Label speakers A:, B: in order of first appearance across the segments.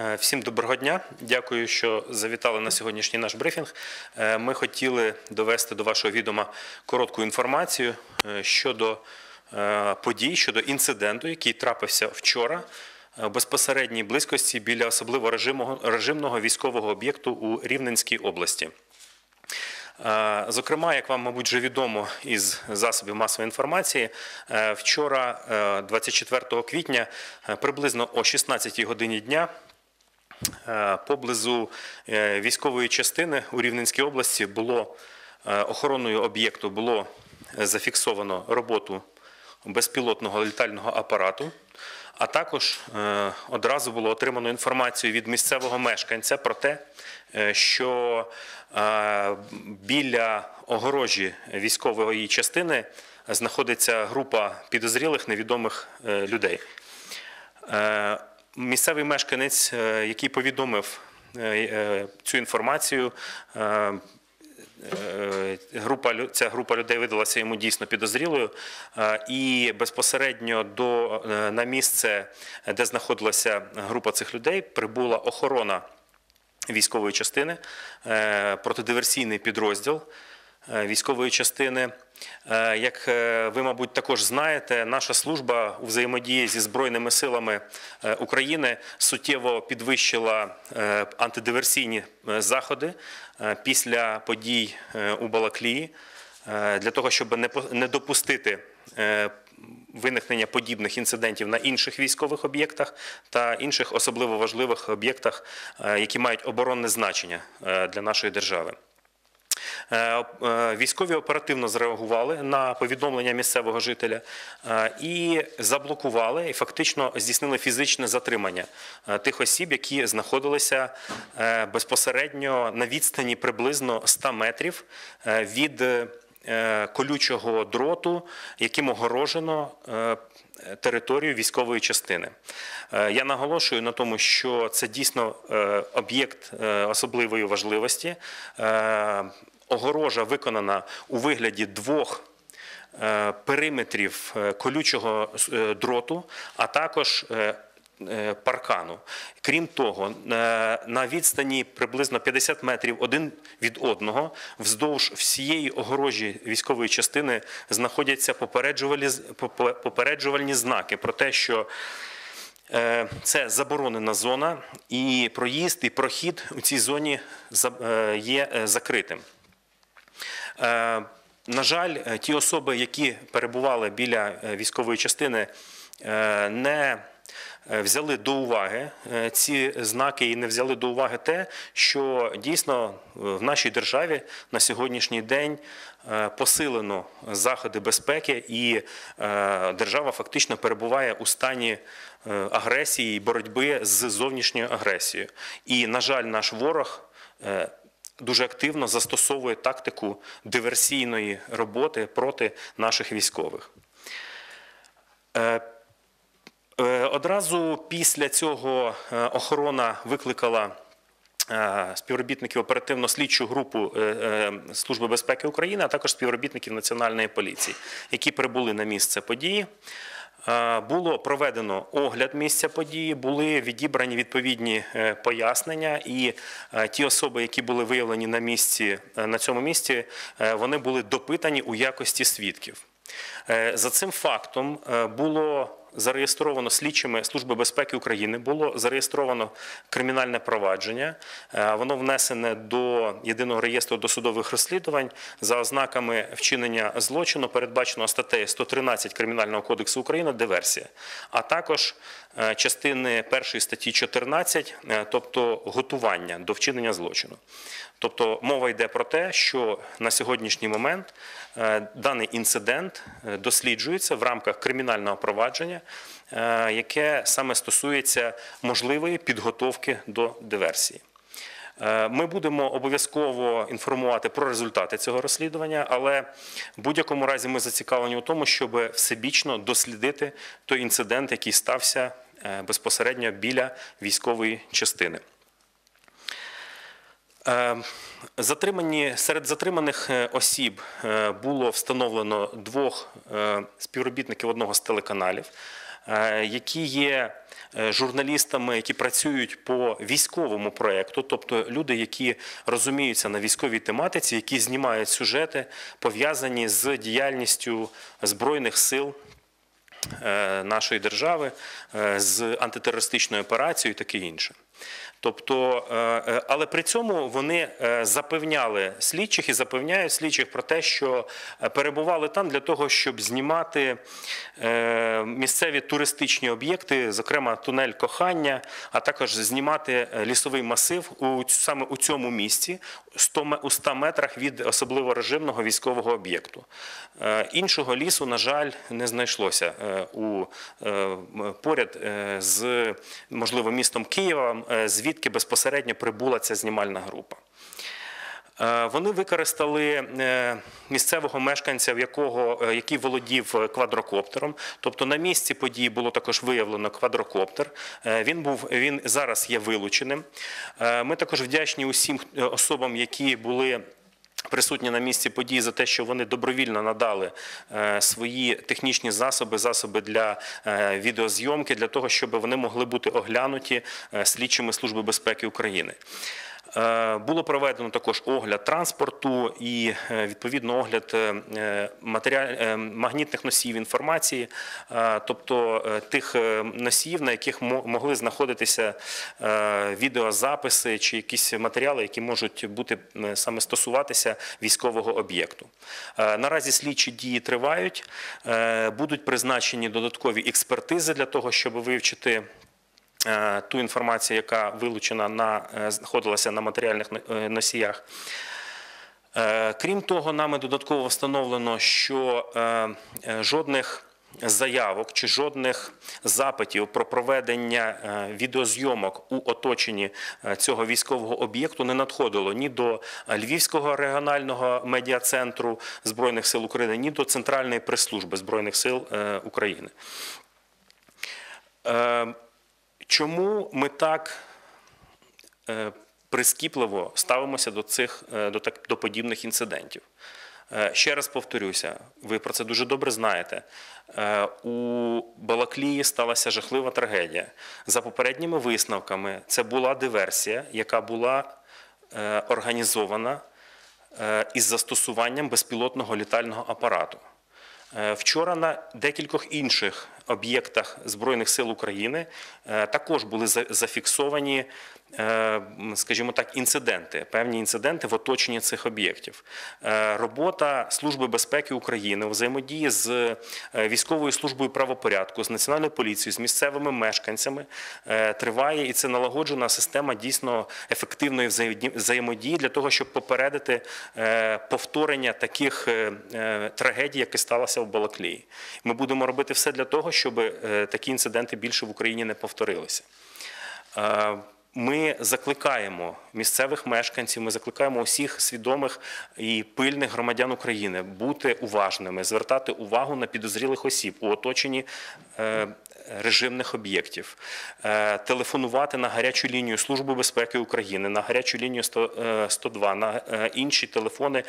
A: Е, Всім доброго дня. Дякую, що завітали на сьогоднішній наш брифінг. Е, Ми хотіли довести до вашого відома коротку інформацію е, щодо подій, щодо інциденту, який трапився вчора в безпосередній близькості біля особливо режимного, військового об'єкту у Рівненській області. Зокрема, як вам, мабуть, вже відомо із засобів масової інформації, вчора, е, 24 квітня, приблизно о 16 годині дня, поблизу е, військової частини у Рівненській області було е, охороною об'єкту було е, зафіксовано роботу безпілотного літального апарату. А також е, одразу було отримано інформацію від місцевого мешканця про те, е, що е, біля огорожі військової частини знаходиться група підозрілих невідомих е, людей. Місцевий мешканець, е, який повідомив е, е, цю інформацію, група ця група людей видалася йому дійсно підозрілою, і безпосередньо до на місце, де знаходилася група цих людей, прибула охорона військової частини, протидиверсійний підрозділ військової частини. Е, Як е, ви, мабуть, також знаєте, наша служба у взаємодії зі Збройними силами е, України суттєво підвищила антидиверсійні заходи після подій у Балаклії для того, щоб не допустити виникнення подібних інцидентів на інших військових об'єктах та інших особливо важливих об'єктах, які мають оборонне значення для нашої держави. Е, е, Військові оперативно зреагували на повідомлення місцевого жителя е, і заблокували і фактично здійснили фізичне затримання тих осіб, які знаходилися безпосередньо на відстані приблизно 100 метрів від колючого дроту, яким огорожено територію військової частини. Я наголошую на тому, що це дійсно об'єкт особливої важливості. Огорожа виконана у вигляді двох е, периметрів е, колючого е, дроту, а також паркану. Крім того, на відстані приблизно 50 метрів один від одного, вздовж всієї огорожі військової частини знаходяться попереджувальні, попе- попереджувальні знаки про те, що Це заборонена зона, і проїзд і прохід у цій зоні є закритим. Е, На жаль, е, ті особи, які перебували біля е, військової частини, не взяли до уваги ці знаки і не взяли до уваги те, що дійсно в нашій державі на сьогоднішній день посилено заходи безпеки, і держава фактично перебуває у стані агресії і боротьби з зовнішньою агресією. І, на жаль, наш ворог. Дуже активно застосовує тактику диверсійної роботи проти наших військових. Е, е, Одразу після цього е, охорона викликала співробітників оперативно-слідчу групу Служби безпеки України, а також співробітників Національної поліції, які прибули на місце події. Е, Було проведено огляд місця події, були відібрані відповідні е, пояснення, і е, ті особи, які були виявлені на місці на цьому місці, вони були допитані у якості свідків. За цим фактом було зареєстровано слідчими Служби безпеки України, було зареєстровано кримінальне провадження. Е, Воно внесене до єдиного реєстру досудових розслідувань за ознаками вчинення злочину, передбаченого статтею 113 Кримінального кодексу України диверсія, а також е, частини першої статті 14, е, тобто готування до вчинення злочину. Тобто мова йде про те, що на сьогоднішній момент даний інцидент досліджується в рамках кримінального провадження, е, яке саме стосується можливої підготовки до диверсії. Е, Ми будемо обов'язково інформувати про результати цього розслідування, але в будь-якому разі ми зацікавлені у тому, щоб всебічно дослідити той інцидент, який стався е, безпосередньо біля військової частини. Е, Затримані серед затриманих е, осіб е, було встановлено двох співробітників одного з телеканалів. які є журналістами, які працюють по військовому проєкту, тобто люди, які розуміються на військовій тематиці, які знімають сюжети, пов'язані з діяльністю збройних сил. Нашої держави з антитерористичною операцією і таке інше. Тобто, е, е, але при цьому вони е, запевняли слідчих і запевняють слідчих про те, що перебували там для того, щоб знімати місцеві туристичні об'єкти, зокрема тунель кохання, а також знімати лісовий масив у саме у цьому місці, 100 ме- у 100 метрах від особливо режимного військового об'єкту. Іншого лісу, на жаль, не знайшлося у поряд з можливо містом Києва, звідки безпосередньо прибула ця знімальна група. Е, Вони використали е, місцевого мешканця, в якого е, який володів е, квадрокоптером. Тобто на місці події було також виявлено квадрокоптер. Е, Він був він зараз є вилученим. Е, Ми також вдячні усім е, особам, які були. Присутні на місці події за те, що вони добровільно надали е, свої технічні засоби, засоби для е, відеозйомки, для того, щоб вони могли бути оглянуті е, слідчими Служби безпеки України. Е, Було проведено також огляд транспорту і е, відповідно огляд е, е, магнітних носіїв інформації, тобто тих носіїв, на яких мо- могли знаходитися відеозаписи чи якісь матеріали, які можуть бути саме стосуватися військового об'єкту. Наразі слідчі дії тривають, будуть призначені додаткові експертизи для того, щоб вивчити ту інформацію, яка вилучена на е, знаходилася на матеріальних е, носіях. Е, Крім того, нами додатково встановлено, що е, е, жодних заявок чи жодних запитів про проведення е, відеозйомок у оточенні е, цього військового об'єкту не надходило ні до е, Львівського регіонального медіа-центру Збройних сил України, ні до Центральної прес-служби Збройних сил е, України. Чому ми так е, прискіпливо ставимося до цих е, до так до подібних інцидентів? Е, Ще раз повторюся, ви про це дуже добре знаєте. У Балаклії сталася жахлива трагедія. За попередніми висновками, це була диверсія, яка була організована із застосуванням безпілотного літального апарату. Вчора на декількох інших об'єктах Збройних сил України е, також були зафіксовані, е, скажімо так, інциденти, певні інциденти в оточенні цих об'єктів. Е, Робота Служби безпеки України взаємодії з військовою службою правопорядку, з національною поліцією, з місцевими мешканцями триває, і це налагоджена система дійсно ефективної взаємодії- для того, щоб попередити повторення таких трагедій, які сталося в Балаклії. Ми будемо робити все для того, щоб е, такі інциденти більше в Україні не повторилися. Е, Ми закликаємо місцевих мешканців, ми закликаємо усіх свідомих і пильних громадян України бути уважними, звертати увагу на підозрілих осіб у оточенні е, режимних об'єктів, телефонувати на гарячу лінію Служби безпеки України, на гарячу лінію 100, е, 102, на інші телефони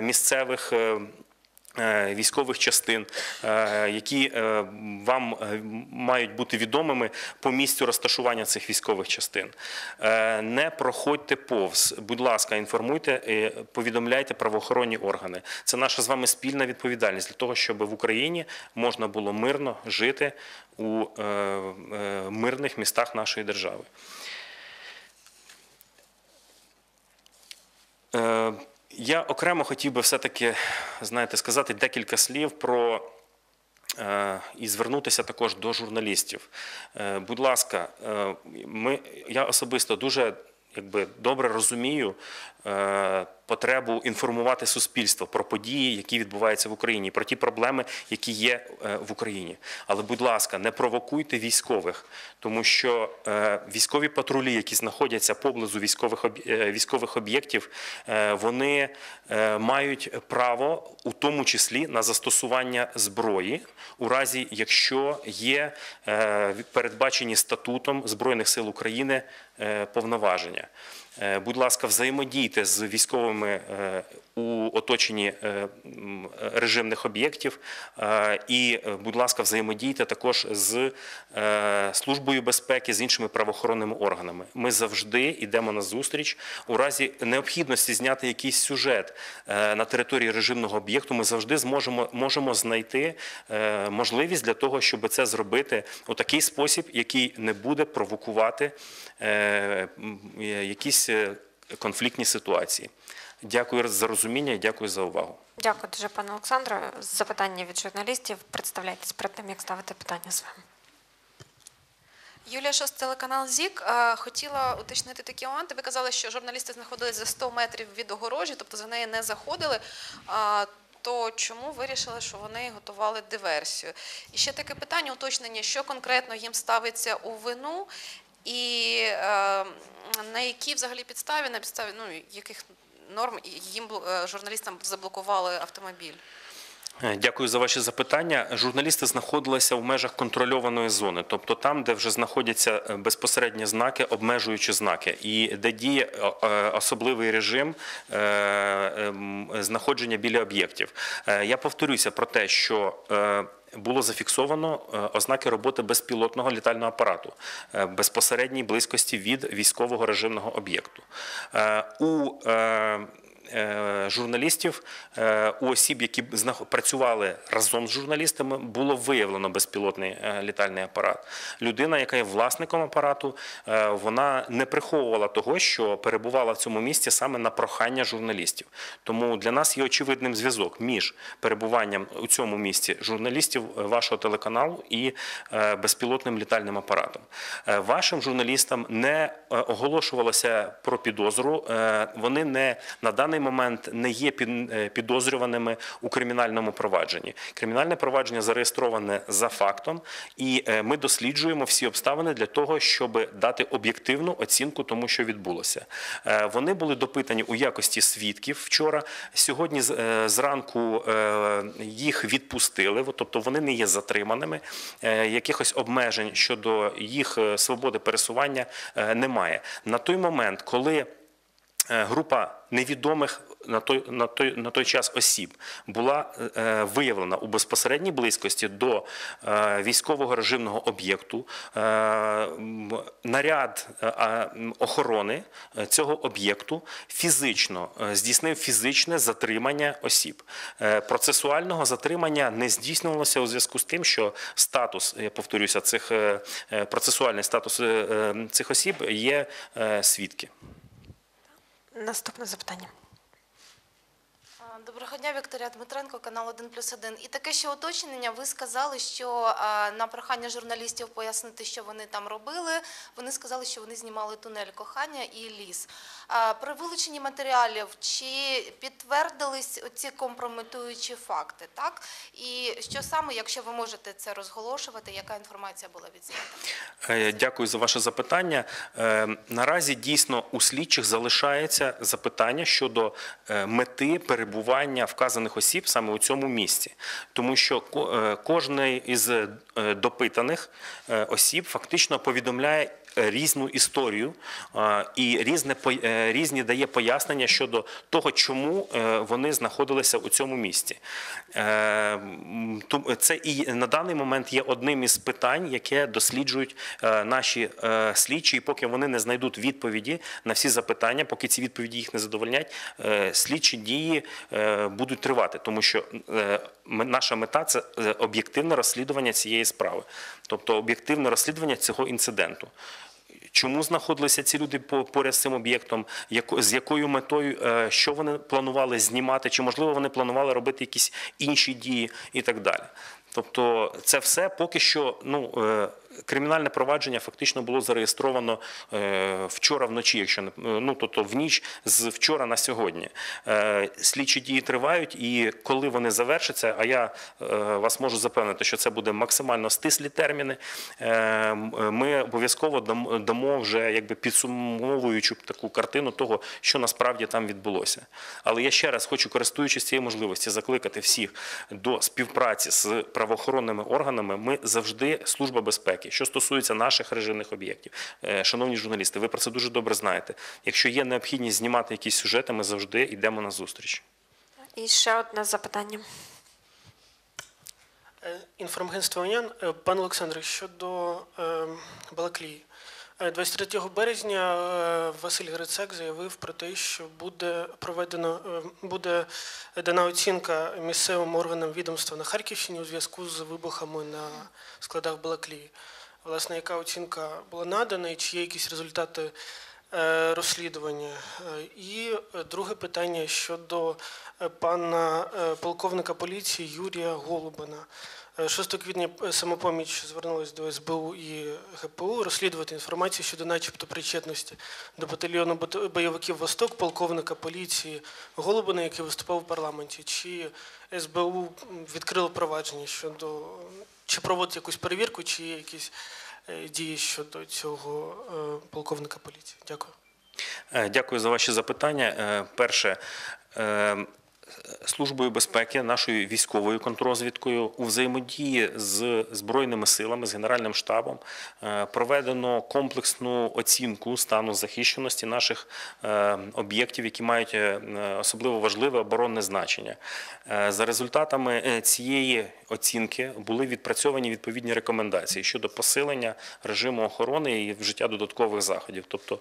A: місцевих. Е, Військових частин, е, які е, вам мають бути відомими по місцю розташування цих військових частин. Не проходьте повз. Будь ласка, інформуйте, повідомляйте правоохоронні органи. Це наша з вами спільна відповідальність для того, щоб в Україні можна було мирно жити у мирних містах нашої держави. Е, Я окремо хотів би все-таки, знаєте, сказати декілька слів про е, і звернутися також до журналістів. Е, Будь ласка, е, ми, я особисто дуже якби, добре розумію потребу інформувати суспільство про події, які відбуваються в Україні, про ті проблеми, які є е, в Україні. Але, будь ласка, не провокуйте військових, тому що е, військові патрулі, які знаходяться поблизу військових е, об'єктів, е, вони е, мають право, у тому числі, на застосування зброї, у разі, якщо є е, передбачені статутом Збройних сил України е, повноваження. Е, Будь ласка, взаємодійте з військовими е, у оточенні е, режимних об'єктів. І, будь ласка, взаємодійте також з службою безпеки, з іншими правоохоронними органами. Ми завжди йдемо на зустріч у разі необхідності зняти якийсь сюжет на території режимного об'єкту. Ми завжди зможемо можемо знайти можливість для того, щоб це зробити у такий спосіб, який не буде провокувати е, якісь е, конфліктні ситуації. Дякую за розуміння і дякую за увагу.
B: Дякую дуже, пане Олександре. Запитання від журналістів. Представляйтесь перед тим, як ставити питання з вами.
C: Юлія Шост, телеканал ЗІК. Е, Хотіла уточнити такі моменти. Ви казали, що журналісти знаходились за 100 метрів від огорожі, тобто за неї не заходили. То чому вирішили, що вони готували диверсію? І ще таке питання, уточнення, що конкретно їм ставиться у вину, і е, на якій взагалі підставі, на підставі ну, яких норм їм е, журналістам заблокували автомобіль?
A: Е, Дякую за ваші запитання. Журналісти знаходилися в межах контрольованої зони, тобто там, де вже знаходяться е, безпосередні знаки, обмежуючі знаки, і де діє е, особливий режим ем, знаходження біля об'єктів. Я повторюся про те, що було зафіксовано ознаки роботи безпілотного літального апарату безпосередній близькості від військового режимного об'єкту. У журналістів, е, у осіб, які працювали разом з журналістами, було виявлено безпілотний е, літальний апарат. Людина, яка є власником апарату, е, вона не приховувала того, що перебувала в цьому місці саме на прохання журналістів. Тому для нас є очевидним зв'язок між перебуванням у цьому місці журналістів е, вашого телеканалу і е, безпілотним літальним апаратом. Е, Вашим журналістам не е, оголошувалося про підозру. е, Вони не на даний момент не є е, підозрюваними у кримінальному провадженні. Кримінальне провадження зареєстроване за фактом, і е, ми досліджуємо всі обставини для того, щоб дати об'єктивну оцінку тому, що відбулося. Е, Вони були допитані у якості свідків вчора. Сьогодні зранку їх відпустили, тобто вони не є затриманими. Якихось обмежень щодо їх свободи пересування немає. На той момент, коли група невідомих на той, на той, на той час осіб була е, виявлена у безпосередній близькості до е, військового режимного об'єкту. Е, наряд е, охорони е, цього об'єкту фізично е, здійснив фізичне затримання осіб. Е, Процесуального затримання не здійснювалося у зв'язку з тим, що статус, я повторюся, цих е, е, процесуальний статус е, е, цих осіб є е, свідки.
B: Наступне запитання.
D: Доброго дня, Вікторія Дмитренко, канал 1 плюс 1. І таке ще уточнення. Ви сказали, що на прохання журналістів пояснити, що вони там робили, вони сказали, що вони знімали тунель кохання і ліс. При вилученні матеріалів чи підтвердились ці компрометуючі факти, так? І що саме, якщо ви можете це розголошувати, яка інформація була відзнята?
A: Е, Дякую за ваше запитання. Е, Наразі дійсно у слідчих залишається запитання щодо е, мети перебування вказаних осіб саме у цьому місці, тому що е, кожний із е, допитаних е, осіб фактично повідомляє. Різну історію і різне різні дає пояснення щодо того, чому вони знаходилися у цьому місці. Це і на даний момент є одним із питань, яке досліджують наші слідчі, і поки вони не знайдуть відповіді на всі запитання, поки ці відповіді їх не задовольнять, слідчі дії будуть тривати, тому що е, наша мета це е, об'єктивне розслідування цієї справи, тобто об'єктивне розслідування цього інциденту. Чому знаходилися ці люди поряд з цим об'єктом? З якою метою, е, що вони планували знімати? Чи можливо вони планували робити якісь інші дії і так далі? Тобто, це все поки що ну, е, кримінальне провадження фактично було зареєстровано е, вчора вночі, якщо не ну, тобто в ніч з вчора на сьогодні. Е, Слідчі дії тривають, і коли вони завершаться, а я е, вас можу запевнити, що це буде максимально стислі терміни. е, Ми обов'язково дамо вже якби підсумовуючу таку картину того, що насправді там відбулося. Але я ще раз хочу, користуючись цією можливості, закликати всіх до співпраці з правоохоронними органами. Ми завжди служба безпеки безпеки. Що стосується наших режимних об'єктів, е, шановні журналісти, ви про це дуже добре знаєте. Якщо є необхідність знімати якісь сюжети, ми завжди йдемо на зустріч.
B: І ще одне запитання.
E: Е, Інформагентство «Уніан». Е, Пане Олександре, щодо е, Балаклії. Е, 23 березня Василь Грицак заявив про те, що буде проведено буде дана оцінка місцевим органам відомства на Харківщині у зв'язку з вибухами на складах Балаклії. Власне, яка оцінка була надана і чи є якісь результати е, розслідування? Е, І е, друге питання щодо пана полковника поліції Юрія Голубана. Е, 6 квітня самопоміч звернулася до СБУ і ГПУ розслідувати інформацію щодо начебто причетності до батальйону бойовиків Восток, полковника поліції Голубина, який виступав у парламенті. Чи СБУ відкрило провадження щодо чи проводить якусь перевірку, чи якісь е, дії щодо цього е, полковника поліції? Дякую.
A: Е, Дякую за ваші запитання. Перше. Службою безпеки, нашою військовою контррозвідкою у взаємодії з збройними силами, з Генеральним штабом е, проведено комплексну оцінку стану захищеності наших е, об'єктів, які мають е, особливо важливе оборонне значення. За результатами цієї оцінки були відпрацьовані відповідні рекомендації щодо посилення режиму охорони і вжиття додаткових заходів. Тобто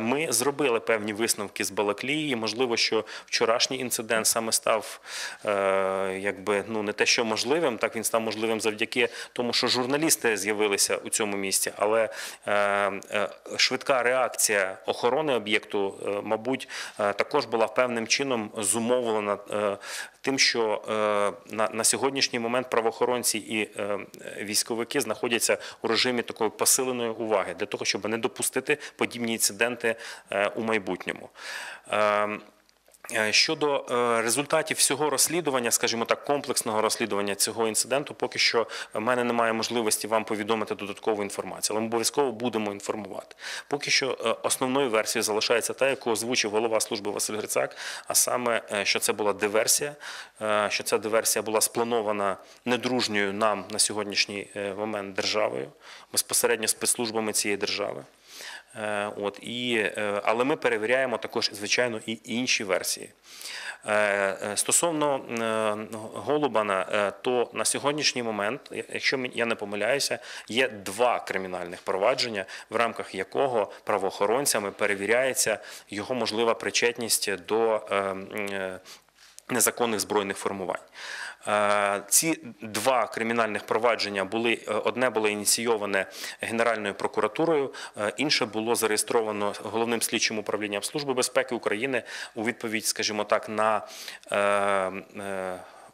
A: ми зробили певні висновки з Балаклії. Можливо, що вчорашній інцидент саме став е, якби ну не те, що можливим, так він став можливим завдяки тому, що журналісти з'явилися у цьому місці, але е, е, швидка реакція охорони об'єкту, мабуть, також була певним чином зумовлена тим, що на, сьогоднішній момент правоохоронці і військовики знаходяться у режимі такої посиленої уваги для того, щоб не допустити подібні інциденти у майбутньому. Е, Щодо е, результатів всього розслідування, скажімо так, комплексного розслідування цього інциденту, поки що в мене немає можливості вам повідомити додаткову інформацію, але ми обов'язково будемо інформувати. Поки що е, основною версією залишається та, яку озвучив голова служби Василь Грицак, а саме, що це була диверсія, що ця диверсія була спланована недружньою нам на сьогоднішній момент державою, безпосередньо спецслужбами цієї держави. Е, От, і, е, але ми перевіряємо також, звичайно, і інші версії. Е, Стосовно Голубана, то на сьогоднішній момент, якщо я не помиляюся, є два кримінальних провадження, в рамках якого правоохоронцями перевіряється його можлива причетність до е, м, е, незаконних збройних формувань. Е, Ці два кримінальних провадження були е, одне було ініційоване Генеральною прокуратурою, е, інше було зареєстровано головним слідчим управлінням Служби безпеки України у відповідь, скажімо так, на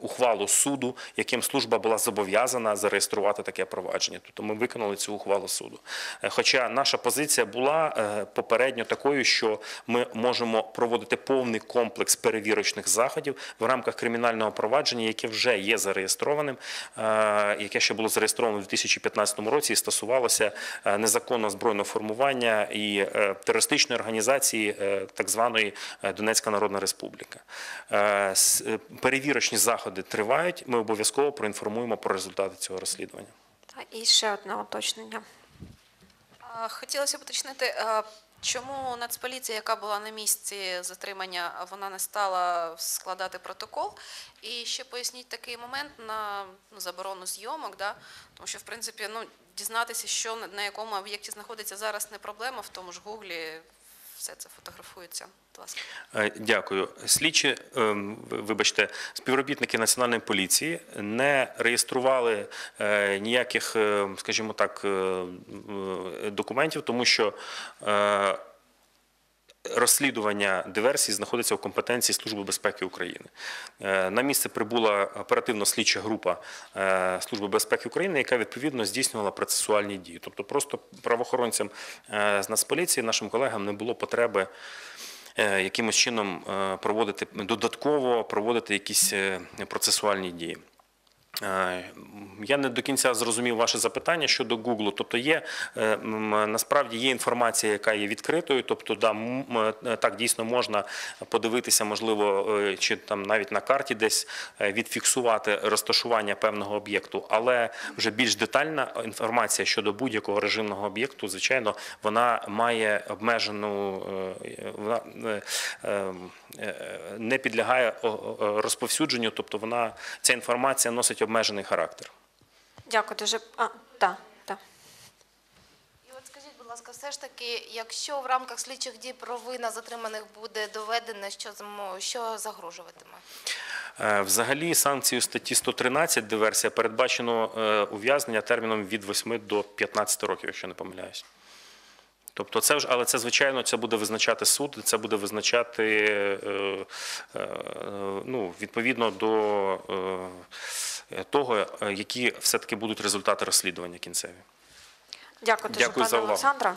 A: ухвалу суду, яким служба була зобов'язана зареєструвати таке провадження. Тобто ми виконали цю ухвалу суду. Е, Хоча наша позиція була е, попередньо такою, що ми можемо проводити повний комплекс перевірочних заходів в рамках кримінального провадження, яке вже є зареєстрованим, е, яке ще було зареєстровано у 2015 році і стосувалося незаконного збройного формування і терористичної організації так званої Донецька Народна Республіка. Перевірочні заходи тривають. Ми обов'язково проінформуємо про результати цього розслідування.
B: Та, І ще одне уточнення.
C: Хотілося б уточнити, чому Нацполіція, яка була на місці затримання, вона не стала складати протокол? І ще поясніть такий момент на ну, заборону зйомок, да? тому що, в принципі, ну, дізнатися, що на- на якому об'єкті знаходиться зараз, не проблема, в тому ж Гуглі все це фотографується.
A: Е, Дякую. Слідчі, ем, вибачте, співробітники національної поліції не реєстрували е, ніяких, е, скажімо так, е, документів, тому що. Розслідування диверсій знаходиться у компетенції Служби безпеки України. Е, На місце прибула оперативно-слідча група е, Служби безпеки України, яка відповідно здійснювала процесуальні дії. Тобто, просто правоохоронцям е, з Нацполіції, нашим колегам, не було потреби якимось чином проводити додатково проводити якісь процесуальні дії. Е, Я не до кінця зрозумів ваше запитання щодо Google. Тобто є е, насправді є інформація, яка є відкритою. Тобто, да, е, так дійсно можна подивитися, можливо, чи там навіть на карті десь відфіксувати розташування певного об'єкту, але вже більш детальна інформація щодо будь-якого режимного об'єкту, звичайно, вона має обмежену, вона не підлягає розповсюдженню, тобто вона ця інформація носить обмежений характер.
B: Дякую дуже. А, так, так.
D: І от скажіть, будь ласка, все ж таки, якщо в рамках слідчих дій провина затриманих буде доведена, що що загрожуватиме?
A: Е, Взагалі, санкцією статті 113 диверсія передбачено е, ув'язнення терміном від 8 до 15 років, якщо не помиляюсь. Тобто, це вже, але це звичайно це буде визначати суд, це буде визначати е, ну, відповідно до того, е, які все-таки будуть результати розслідування кінцеві.
B: Дякую
A: Дякую за
B: пане
A: увагу.
B: Олександре.